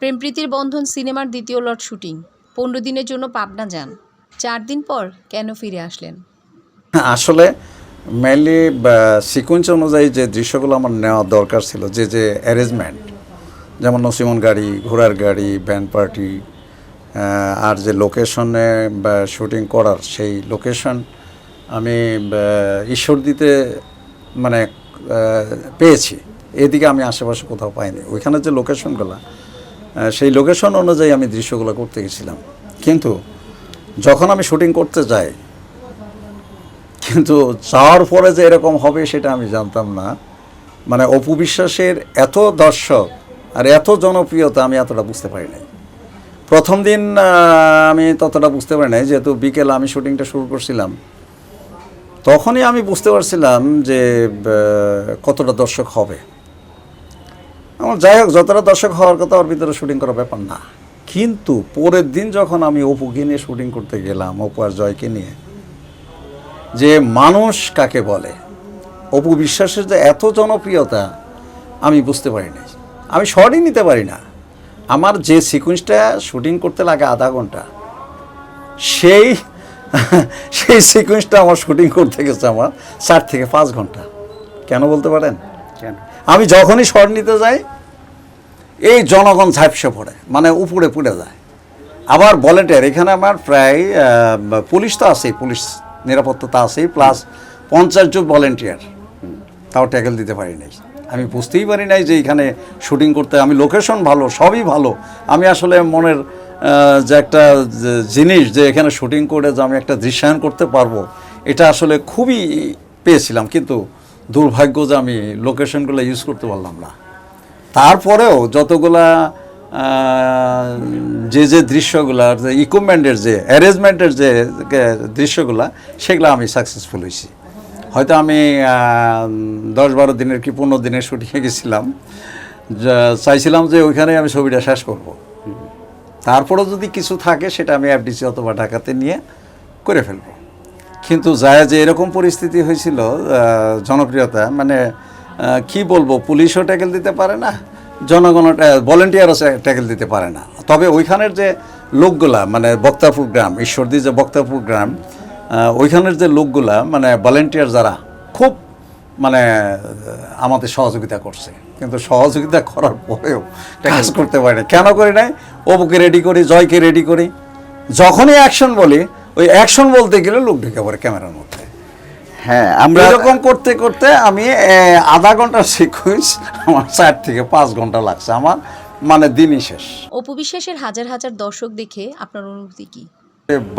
প্রেমপ্রীতির বন্ধন সিনেমার দ্বিতীয় লট শুটিং। পনেরো দিনের জন্য পাবনা যান। চার দিন পর কেন ফিরে আসলেন? আসলে মেনলি সিকোয়েন্স অনুযায়ী যে দৃশ্যগুলো আমার নেওয়া দরকার ছিল, যে যে অ্যারেঞ্জমেন্ট যেমন নসিমন গাড়ি, ঘোড়ার গাড়ি ব্যান্ড পার্টি আর যে লোকেশনে শুটিং করার সেই লোকেশন আমি ঈশ্বর দিতে মানে পেয়েছি। এদিকে আমি আশেপাশে কোথাও পাইনি। ওইখানে যে লোকেশনগুলো সেই লোকেশন অনুযায়ী আমি দৃশ্যগুলো করতে গেছিলাম। কিন্তু যখন আমি শুটিং করতে যাই, কিন্তু যাওয়ার পরে যে এরকম হবে সেটা আমি জানতাম না। মানে অপু বিশ্বাসের এত দর্শক আর এত জনপ্রিয়তা আমি এতটা বুঝতে পারি নাই। প্রথম দিন আমি ততটা বুঝতে পারি নাই, যেহেতু বিকেল আমি শুটিংটা শুরু করছিলাম। তখনই আমি বুঝতে পারছিলাম যে কতটা দর্শক হবে। আমার যাই হোক, যতটা দর্শক হওয়ার কথা ওর ভিতরে শুটিং করার ব্যাপার না। কিন্তু পরের দিন যখন আমি অপুকে নিয়ে শুটিং করতে গেলাম, অপু আর জয়কে নিয়ে, যে মানুষ কাকে বলে, অপু বিশ্বাসের যে এত জনপ্রিয়তা, আমি বুঝতে পারি নাই আমি শর্টই নিতে পারি না। আমার যে সিকুয়েন্সটা শুটিং করতে লাগে আধা ঘণ্টা, সেই সেই সিকুয়েন্সটা আমার শুটিং করতে গেছে আমার চার থেকে পাঁচ ঘণ্টা। কেন বলতে পারেন? কেন? আমি যখনই শর্ট নিতে যাই, এই জনগণ ঝাপসে পড়ে মানে উপরে পুড়ে যায়। আবার ভলেন্টিয়ার এখানে আমার প্রায় পুলিশ তো আছেই, পুলিশ নিরাপত্তা তো আছেই প্লাস পঞ্চাশ জন ভলেন্টিয়ার তাও ট্যাকেল দিতে পারি নাই। আমি বুঝতেই পারি নাই যে এখানে শুটিং করতে, আমি লোকেশন ভালো, সবই ভালো। আমি আসলে মনের যে একটা জিনিস যে এখানে শুটিং করে যে আমি একটা দৃশ্যায়ন করতে পারব, এটা আসলে খুবই পেয়েছিলাম। কিন্তু দুর্ভাগ্য যে আমি লোকেশনগুলো ইউজ করতে পারলাম না। তারপরেও যতগুলা যে যে দৃশ্যগুলার যে ইকুইপমেন্টের যে অ্যারেঞ্জমেন্টের যে দৃশ্যগুলা, সেগুলো আমি সাকসেসফুল হয়েছি। হয়তো আমি দশ বারো দিনের কি পনেরো দিনের শুটিংয়ে গেছিলাম চাইছিলাম যে ওইখানে আমি ছবিটা শেষ করব। তারপরেও যদি কিছু থাকে, সেটা আমি এফডিসি অথবা ঢাকাতে নিয়ে করে ফেলব। কিন্তু যে এরকম পরিস্থিতি হয়েছিল জনপ্রিয়তা মানে কি বলব, পুলিশও ট্যাকেল দিতে পারে না, জনগণও ভলেন্টিয়ারও ট্যাকেল দিতে পারে না। তবে ওইখানের যে লোকগুলা মানে বক্তারপুর গ্রাম, ঈশ্বরদী যে বক্তারপুর গ্রাম ওইখানের যে লোকগুলা মানে ভলেন্টিয়ার যারা, খুব মানে আমাদের সহযোগিতা করছে। কিন্তু সহযোগিতা করার পরেও কাজ করতে পারে না। কেন করি নাই? অবুকে রেডি করি, জয়কে রেডি করি। যখনই অ্যাকশন বলি ওই অ্যাকশন বলতে গেলে লোক ঢেকে পড়ে ক্যামেরার মধ্যে। হ্যাঁ আমরা এরকম করতে করতে আমি আধা ঘণ্টার সিকুয়েন্স আমার চার থেকে পাঁচ ঘণ্টা লাগছে। আমার মানে দিনই শেষ। অপু বিশ্বাসের হাজার হাজার দর্শক দেখে আপনার অনুভূতি কি?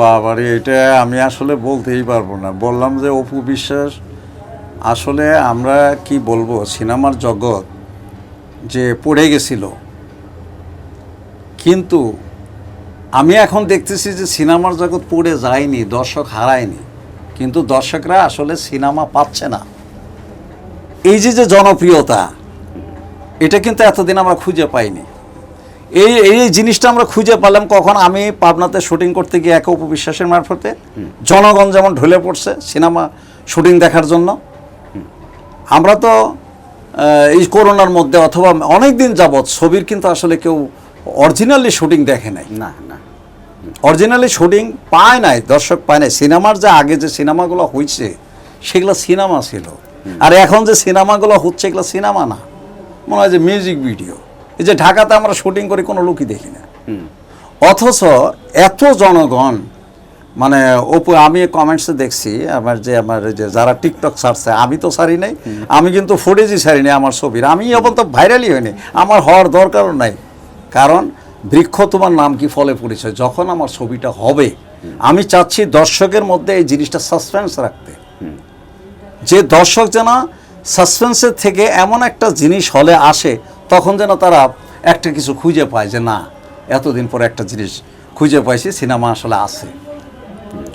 বাবারে এটা আমি আসলে বলতেই পারব না। বললাম যে অপু বিশ্বাস আসলে আমরা কি বলব সিনেমার জগৎ যে পড়ে গেছিল কিন্তু আমি এখন দেখতেছি যে সিনেমার জগৎ পড়ে যায়নি দর্শক হারায়নি। কিন্তু দর্শকরা আসলে সিনেমা পাচ্ছে না। এই যে যে জনপ্রিয়তা এটা কিন্তু এতদিন আমরা খুঁজে পাইনি। এই এই জিনিসটা আমরা খুঁজে পেলাম কখন আমি পাবনাতে শুটিং করতে গিয়ে একে উপবিশ্বাসের মারফতে। জনগণ যেমন ঢলে পড়ছে সিনেমা শুটিং দেখার জন্য। আমরা তো এই করোনার মধ্যে অথবা অনেক দিন যাবৎ ছবির কিন্তু আসলে কেউ অরিজিনালি শুটিং দেখে নাই। না না। অরিজিনালি শুটিং পায় নাই দর্শক পায় নাই। সিনেমার যে আগে যে সিনেমাগুলো হয়েছে সেগুলো সিনেমা ছিল। আর এখন যে সিনেমাগুলো হচ্ছে এগুলো সিনেমা না। মনে হয় যে মিউজিক ভিডিও এই যে ঢাকাতে আমরা শুটিং করি কোনো লোকই দেখি না। অথচ এত জনগণ মানে ওপো আমি কমেন্টসে দেখছি আমার যে আমার যে যারা টিকটক ছাড়ছে আমি তো ছাড়ি নাই। আমি কিন্তু ফুটেজই ছাড়ি নাই আমার ছবির। আমি এখন তো ভাইরালই হয়নি আমার হওয়ার দরকারও নাই। কারণ বৃক্ষ তোমার নাম কি ফলে পরিচয় যখন আমার ছবিটা হবে, আমি চাচ্ছি দর্শকের মধ্যে এই জিনিসটা সাসপেন্স রাখতে। যে দর্শক যেন সাসপেন্সের থেকে এমন একটা জিনিস হলে আসে, তখন যেন তারা একটা কিছু খুঁজে পায় যে, না, এতদিন পরে একটা জিনিস খুঁজে পাইছি, সিনেমা আসলে আছে।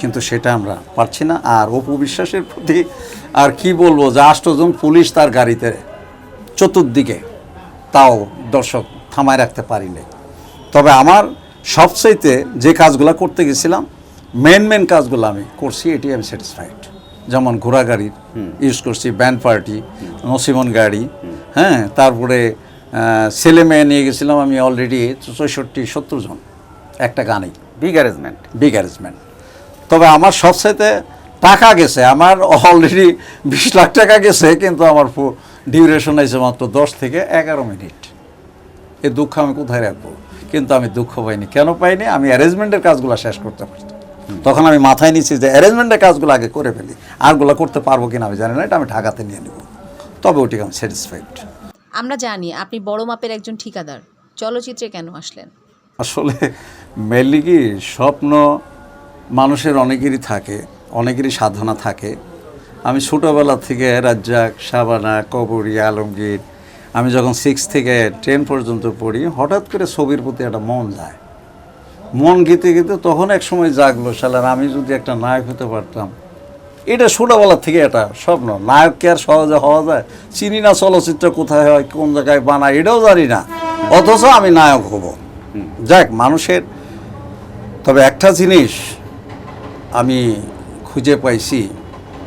কিন্তু সেটা আমরা পারছি না। আর অপু বিশ্বাসের প্রতি আর কি বলব, যে আষ্টজন পুলিশ তার গাড়িতে, চতুর্দিকে, তাও দর্শক থামায় রাখতে পারিনি। তবে আমার সবচাইতে যে কাজগুলো করতে গেছিলাম মেন মেন কাজগুলো আমি করছি এটি আমি স্যাটিসফাইড যেমন ঘোড়া গাড়ির ইউজ করছি ব্যান্ড পার্টি নসিমন গাড়ি হ্যাঁ তারপরে ছেলে মেয়ে নিয়ে গেছিলাম আমি অলরেডি চৌষট্টি সত্তর জন। একটা গানেই। বিগ অ্যারেঞ্জমেন্ট বিগ অ্যারেঞ্জমেন্ট তবে আমার সবচাইতে টাকা গেছে আমার অলরেডি বিশ লাখ টাকা গেছে কিন্তু আমার ডিউরেশন আছে মাত্র দশ থেকে এগারো মিনিট। এ দুঃখ আমি কোথায় রাখব? কিন্তু আমি দুঃখ পাইনি। কেন পাইনি? আমি অ্যারেঞ্জমেন্টের কাজগুলো শেষ করতে পারছি তখন আমি মাথায় নিচ্ছি যে অ্যারেঞ্জমেন্টের কাজগুলো আগে করে ফেলি। আরগুলো করতে পারব কিনা আমি জানি না এটা আমি ঢাকাতে নিয়ে নেব। তবে ওটিকে আমি স্যাটিসফাইড আমরা জানি আপনি বড় মাপের একজন ঠিকাদার। চলচ্চিত্রে কেন আসলেন? আসলে মেনলি কি স্বপ্ন মানুষের অনেকেরই থাকে অনেকেরই সাধনা থাকে। আমি ছোটোবেলা থেকে রাজ্জাক সাবানা কবরী আলমগীর আমি যখন সিক্স থেকে টেন পর্যন্ত পড়ি, হঠাৎ করে ছবির প্রতি একটা মন যায়। মন গীতে গীতে তখন এক সময় জাগলো, শালার আমি যদি একটা নায়ক হতে পারতাম। এটা ছোটোবেলা থেকে এটা স্বপ্ন। নায়ককে আর সহজে হওয়া যায়? চিনি না চলচ্চিত্র কোথায় হয়, কোন জায়গায় বানায়, এটাও জানি না। অথচ আমি নায়ক হব। যাক, মানুষের তবে একটা জিনিস আমি খুঁজে পাইছি,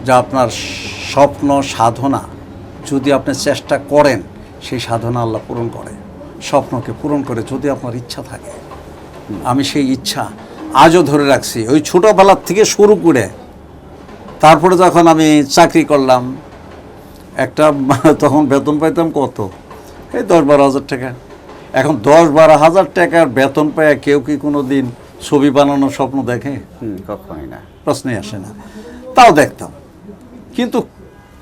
যা আপনার স্বপ্ন সাধনা যদি আপনি চেষ্টা করেন সেই সাধনা আল্লাহ পূরণ করে স্বপ্নকে পূরণ করে যদি আপনার ইচ্ছা থাকে। আমি সেই ইচ্ছা আজও ধরে রাখছি। ওই ছোটোবেলার থেকে শুরু করে তারপরে যখন আমি চাকরি করলাম একটা তখন বেতন পাইতাম কত? এই দশ বারো হাজার টাকা। এখন দশ বারো হাজার টাকার বেতন পায় কেউ কি কোনো দিন ছবি বানানোর স্বপ্ন দেখে? কখনোই না। প্রশ্নই আসে না। তাও দেখতাম। কিন্তু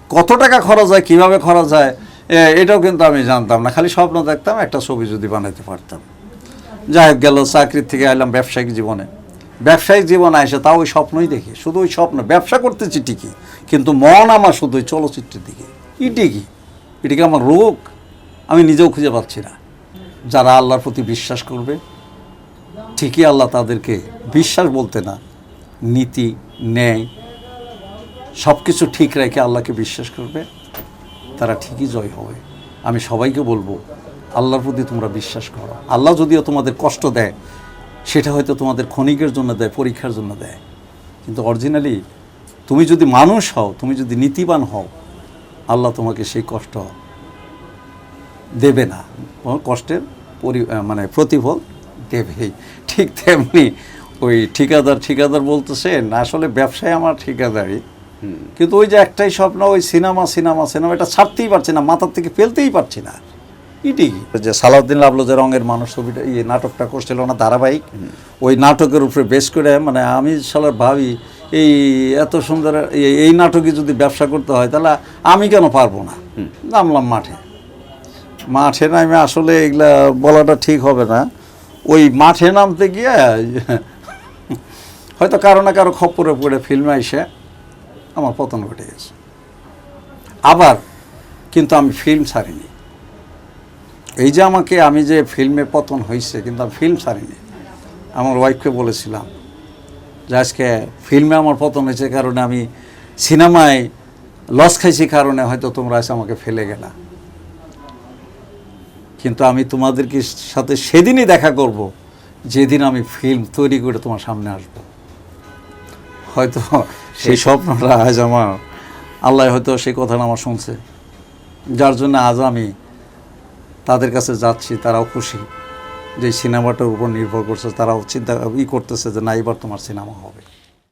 কত টাকা খরচ হয় কীভাবে খরচ হয় এটাও কিন্তু আমি জানতাম না। খালি স্বপ্ন দেখতাম, একটা ছবি যদি বানাইতে পারতাম। যাই হোক, গেল চাকরির থেকে এলাম ব্যবসায়িক জীবনে। ব্যবসায়িক জীবনে এসে তাও ওই স্বপ্নই দেখি। শুধু ওই স্বপ্ন, ব্যবসা করতেছি ঠিকই, কিন্তু মন আমার শুধু ওই চলচ্চিত্রের দিকে। এটি কি এটি কি আমার রোগ? আমি নিজেও খুঁজে পাচ্ছি না। যারা আল্লাহর প্রতি বিশ্বাস করবে, ঠিকই আল্লাহ তাদেরকে বিশ্বাস বলতে না। নীতি, ন্যায় সব কিছু ঠিক রেখে আল্লাহকে বিশ্বাস করবে। তারা ঠিকই জয় হবে। আমি সবাইকে বলব, আল্লাহর প্রতি তোমরা বিশ্বাস করো। আল্লাহ যদিও তোমাদের কষ্ট দেয়, সেটা হয়তো তোমাদের ক্ষণিকের জন্য দেয়, পরীক্ষার জন্য দেয়। কিন্তু অরিজিনালি তুমি যদি মানুষ হও, তুমি যদি নীতিবান হও, আল্লাহ তোমাকে সেই কষ্ট দেবে না। কষ্টের পরি মানে প্রতিফল দেবেই। ঠিক তেমনি ওই ঠিকাদার ঠিকাদার বলতেছেন আসলে ব্যবসায় আমার ঠিকাদারি কিন্তু ওই যে একটাই স্বপ্ন ওই সিনেমা সিনেমা সিনেমা এটা ছাড়তেই পারছি না মাথার থেকে ফেলতেই পারছি না। এটি যে সালাউদ্দিন লাভলো যে রঙের মানুষ ছবিটা এই নাটকটা করছিল না ধারাবাহিক ওই নাটকের উপরে বেশ করে মানে আমি সালার ভাবি এই এত সুন্দর এই- এই নাটকে যদি ব্যবসা করতে হয় তাহলে আমি কেন পারব না? নামলাম মাঠে। মাঠে নামে আসলে এগুলা বলাটা ঠিক হবে না। ওই মাঠে নামতে গিয়ে হয়তো কারও না কারও খপ্পরে পড়ে ফিল্মে এসে আমার পতন ঘটে গেছে। আবার কিন্তু আমি ফিল্ম ছাড়িনি। এই যে আমাকে, আমি যে ফিল্মে পতন হয়েছে কিন্তু আমি ফিল্ম ছাড়িনি। আমার ওয়াইফকে বলেছিলাম যে, আজকে ফিল্মে আমার পতন হয়েছে কারণে আমি সিনেমায় লস খাইছি কারণে হয়তো তোমরা এসে আমাকে ফেলে গেলা। কিন্তু আমি তোমাদেরকে সাথে সেদিনই দেখা করব, যেদিন আমি ফিল্ম তৈরি করে তোমার সামনে আসব। হয়তো সেই স্বপ্নটা আজ আমার আল্লাহ হয়তো সেই কথাটা আমার শুনছে। যার জন্য আজ আমি তাদের কাছে যাচ্ছি তারাও খুশি যে সিনেমাটার উপর নির্ভর করছে তারাও চিন্তা ই করতেছে যে না এবার তোমার সিনেমা হবে।